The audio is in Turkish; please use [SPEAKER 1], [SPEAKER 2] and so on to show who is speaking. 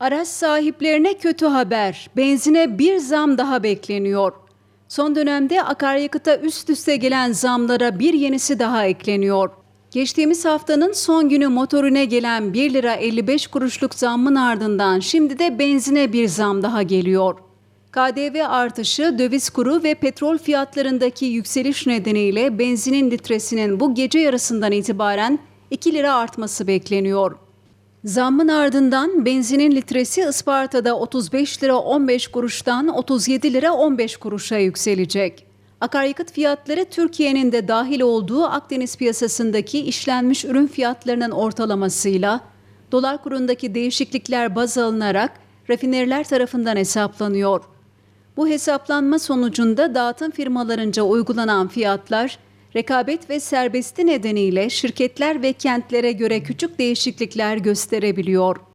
[SPEAKER 1] Araç sahiplerine kötü haber. Benzine bir zam daha bekleniyor. Son dönemde akaryakıta üst üste gelen zamlara bir yenisi daha ekleniyor. Geçtiğimiz haftanın son günü motorine gelen 1 lira 55 kuruşluk zammın ardından şimdi de benzine bir zam daha geliyor. KDV artışı, döviz kuru ve petrol fiyatlarındaki yükseliş nedeniyle benzinin litresinin bu gece yarısından itibaren 2 lira artması bekleniyor. Zammın ardından benzinin litresi Isparta'da 35 lira 15 kuruştan 37 lira 15 kuruşa yükselecek. Akaryakıt fiyatları Türkiye'nin de dahil olduğu Akdeniz piyasasındaki işlenmiş ürün fiyatlarının ortalamasıyla dolar kurundaki değişiklikler baz alınarak rafineriler tarafından hesaplanıyor. Bu hesaplanma sonucunda dağıtım firmalarınca uygulanan fiyatlar rekabet ve serbesti nedeniyle şirketler ve kentlere göre küçük değişiklikler gösterebiliyor.